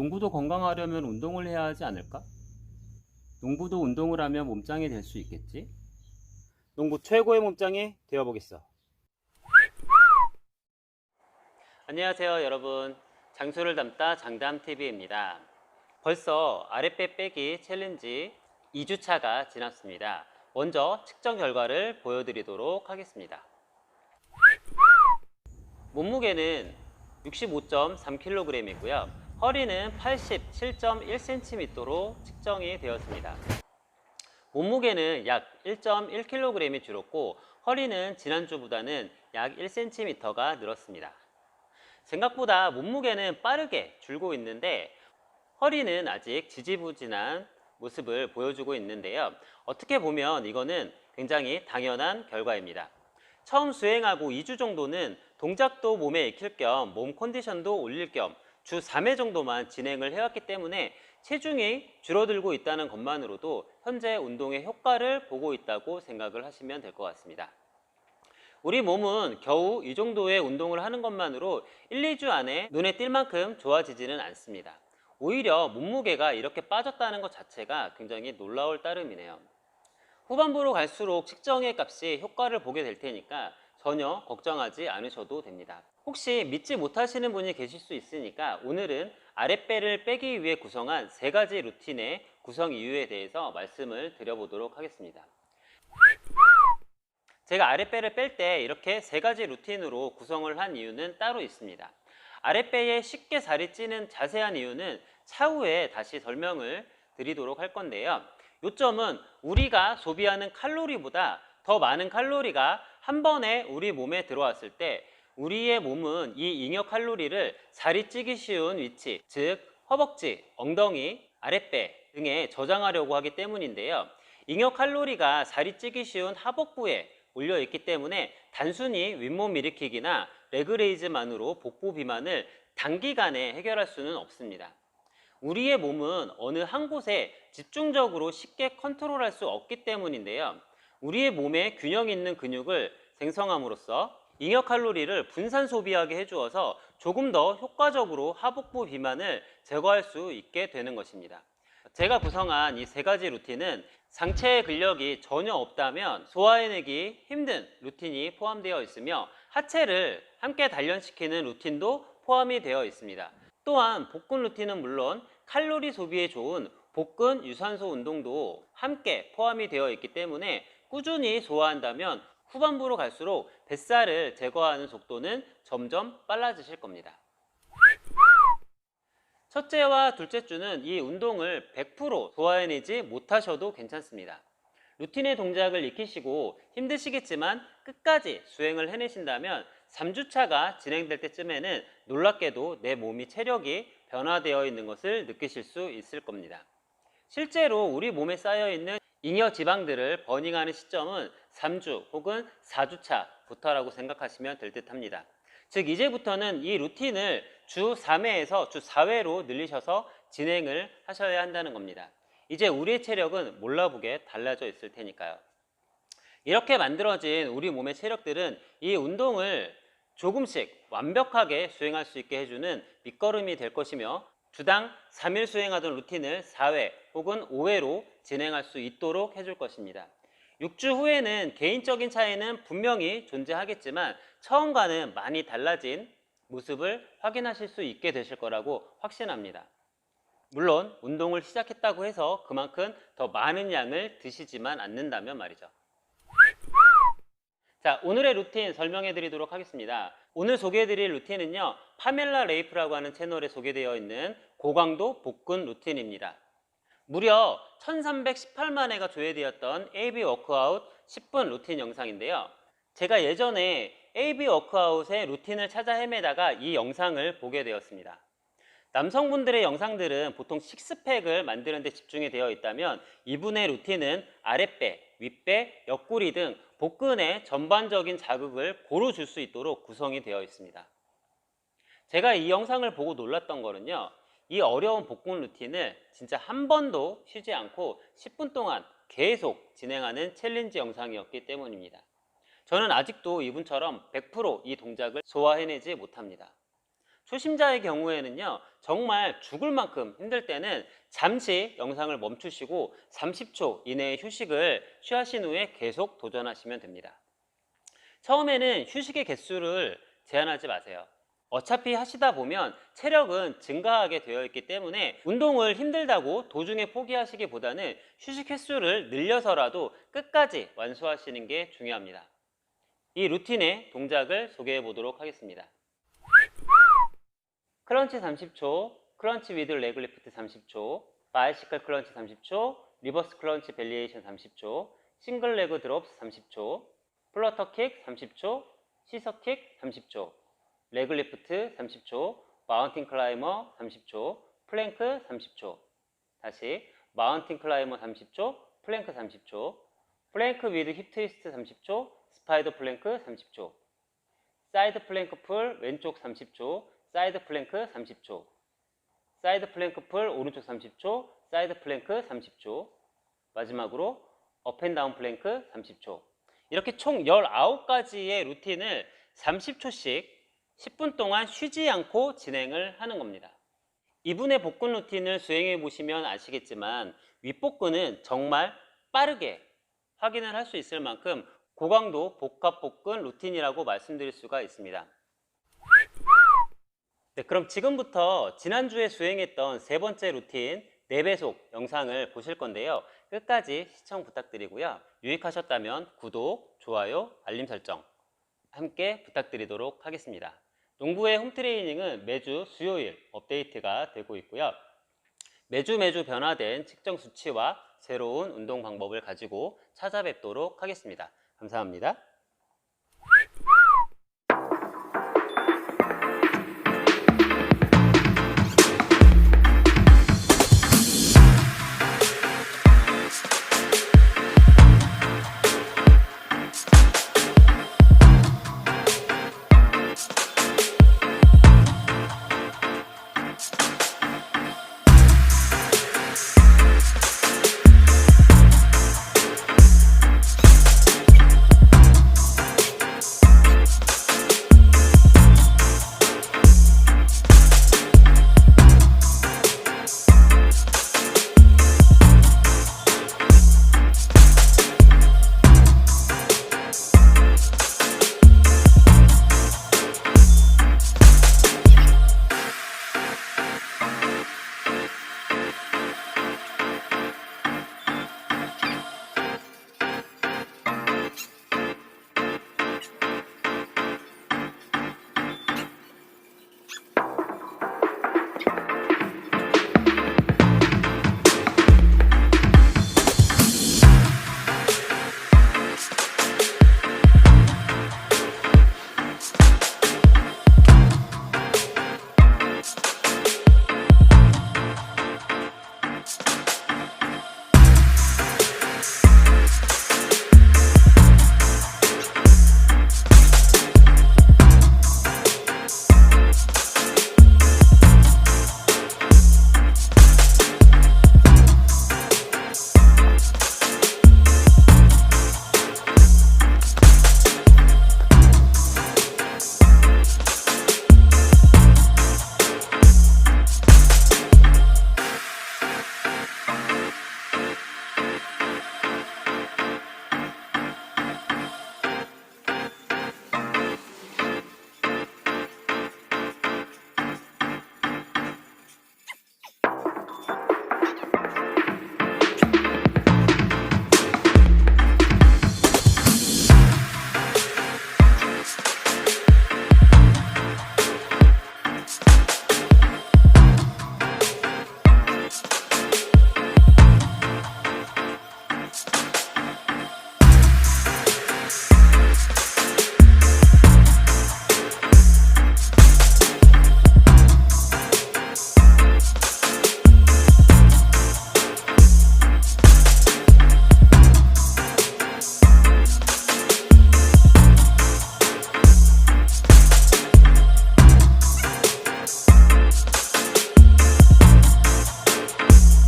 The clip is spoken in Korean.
농부도 건강하려면 운동을 해야 하지 않을까? 농부도 운동을 하면 몸짱이 될 수 있겠지? 농부 최고의 몸짱이 되어보겠어. 안녕하세요 여러분. 장수를 담다 장담TV입니다. 벌써 아랫배 빼기 챌린지 2주차가 지났습니다. 먼저 측정 결과를 보여드리도록 하겠습니다. 몸무게는 65.3kg이고요. 허리는 87.1cm로 측정이 되었습니다. 몸무게는 약 1.1kg이 줄었고 허리는 지난주보다는 약 1cm가 늘었습니다. 생각보다 몸무게는 빠르게 줄고 있는데 허리는 아직 지지부진한 모습을 보여주고 있는데요. 어떻게 보면 이거는 굉장히 당연한 결과입니다. 처음 수행하고 2주 정도는 동작도 몸에 익힐 겸 몸 컨디션도 올릴 겸 주 3회 정도만 진행을 해왔기 때문에 체중이 줄어들고 있다는 것만으로도 현재 운동의 효과를 보고 있다고 생각을 하시면 될 것 같습니다. 우리 몸은 겨우 이 정도의 운동을 하는 것만으로 1, 2주 안에 눈에 띌 만큼 좋아지지는 않습니다. 오히려 몸무게가 이렇게 빠졌다는 것 자체가 굉장히 놀라울 따름이네요. 후반부로 갈수록 측정의 값이 효과를 보게 될 테니까 전혀 걱정하지 않으셔도 됩니다. 혹시 믿지 못하시는 분이 계실 수 있으니까 오늘은 아랫배를 빼기 위해 구성한 세 가지 루틴의 구성 이유에 대해서 말씀을 드려보도록 하겠습니다. 제가 아랫배를 뺄 때 이렇게 세 가지 루틴으로 구성을 한 이유는 따로 있습니다. 아랫배에 쉽게 살이 찌는 자세한 이유는 차후에 다시 설명을 드리도록 할 건데요. 요점은 우리가 소비하는 칼로리보다 더 많은 칼로리가 한 번에 우리 몸에 들어왔을 때 우리의 몸은 이 잉여 칼로리를 살이 찌기 쉬운 위치, 즉 허벅지, 엉덩이, 아랫배 등에 저장하려고 하기 때문인데요. 잉여 칼로리가 살이 찌기 쉬운 하복부에 올려 있기 때문에 단순히 윗몸 일으키기나 레그레이즈만으로 복부 비만을 단기간에 해결할 수는 없습니다. 우리의 몸은 어느 한 곳에 집중적으로 쉽게 컨트롤할 수 없기 때문인데요. 우리의 몸에 균형 있는 근육을 생성함으로써 잉여 칼로리를 분산 소비하게 해주어서 조금 더 효과적으로 하복부 비만을 제거할 수 있게 되는 것입니다. 제가 구성한 이 세 가지 루틴은 상체의 근력이 전혀 없다면 소화해내기 힘든 루틴이 포함되어 있으며 하체를 함께 단련시키는 루틴도 포함이 되어 있습니다. 또한 복근 루틴은 물론 칼로리 소비에 좋은 복근 유산소 운동도 함께 포함이 되어 있기 때문에 꾸준히 소화한다면 후반부로 갈수록 뱃살을 제거하는 속도는 점점 빨라지실 겁니다. 첫째와 둘째 주는 이 운동을 100% 소화해내지 못하셔도 괜찮습니다. 루틴의 동작을 익히시고 힘드시겠지만 끝까지 수행을 해내신다면 3주차가 진행될 때쯤에는 놀랍게도 내 몸이 체력이 변화되어 있는 것을 느끼실 수 있을 겁니다. 실제로 우리 몸에 쌓여 있는 잉여 지방들을 버닝하는 시점은 3주 혹은 4주차부터라고 생각하시면 될 듯 합니다. 즉 이제부터는 이 루틴을 주 3회에서 주 4회로 늘리셔서 진행을 하셔야 한다는 겁니다. 이제 우리의 체력은 몰라보게 달라져 있을 테니까요. 이렇게 만들어진 우리 몸의 체력들은 이 운동을 조금씩 완벽하게 수행할 수 있게 해주는 밑거름이 될 것이며 주당 3일 수행하던 루틴을 4회 혹은 5회로 진행할 수 있도록 해줄 것입니다. 6주 후에는 개인적인 차이는 분명히 존재하겠지만 처음과는 많이 달라진 모습을 확인하실 수 있게 되실 거라고 확신합니다. 물론 운동을 시작했다고 해서 그만큼 더 많은 양을 드시지만 않는다면 말이죠. 자, 오늘의 루틴 설명해 드리도록 하겠습니다. 오늘 소개해 드릴 루틴은요. 파멜라 레이프라고 하는 채널에 소개되어 있는 고강도 복근 루틴입니다. 무려 1318만 회가 조회되었던 AB 워크아웃 10분 루틴 영상인데요. 제가 예전에 AB 워크아웃의 루틴을 찾아 헤매다가 이 영상을 보게 되었습니다. 남성분들의 영상들은 보통 식스팩을 만드는 데 집중이 되어 있다면 이분의 루틴은 아랫배, 윗배, 옆구리 등 복근의 전반적인 자극을 고루 줄 수 있도록 구성이 되어 있습니다. 제가 이 영상을 보고 놀랐던 거는요. 이 어려운 복근 루틴을 진짜 한 번도 쉬지 않고 10분 동안 계속 진행하는 챌린지 영상이었기 때문입니다. 저는 아직도 이분처럼 100%이 동작을 소화해내지 못합니다. 초심자의 경우에는요, 정말 죽을 만큼 힘들 때는 잠시 영상을 멈추시고 30초 이내의 휴식을 취하신 후에 계속 도전하시면 됩니다. 처음에는 휴식의 개수를 제한하지 마세요. 어차피 하시다 보면 체력은 증가하게 되어 있기 때문에 운동을 힘들다고 도중에 포기하시기보다는 휴식 횟수를 늘려서라도 끝까지 완수하시는 게 중요합니다. 이 루틴의 동작을 소개해 보도록 하겠습니다. 크런치 30초, 크런치 위드 레그 리프트 30초, 바이시클 크런치 30초, 리버스 크런치 벨리에이션 30초, 싱글 레그 드롭 30초, 플러터 킥 30초, 시서 킥 30초, 레그 리프트 30초, 마운틴 클라이머 30초, 플랭크 30초. 다시 마운틴 클라이머 30초, 플랭크 30초, 플랭크 위드 힙 트위스트 30초, 스파이더 플랭크 30초. 사이드 플랭크 풀 왼쪽 30초, 사이드 플랭크 30초. 사이드 플랭크 풀 오른쪽 30초, 사이드 플랭크 30초. 마지막으로 업앤다운 플랭크 30초. 이렇게 총 19가지의 루틴을 30초씩 10분 동안 쉬지 않고 진행을 하는 겁니다. 이분의 복근 루틴을 수행해 보시면 아시겠지만 윗복근은 정말 빠르게 확인을 할 수 있을 만큼 고강도 복합 복근 루틴이라고 말씀드릴 수가 있습니다. 네, 그럼 지금부터 지난주에 수행했던 세 번째 루틴 4배속 영상을 보실 건데요. 끝까지 시청 부탁드리고요. 유익하셨다면 구독, 좋아요, 알림 설정 함께 부탁드리도록 하겠습니다. 농구의 홈트레이닝은 매주 수요일 업데이트가 되고 있고요. 매주 매주 변화된 측정 수치와 새로운 운동 방법을 가지고 찾아뵙도록 하겠습니다. 감사합니다.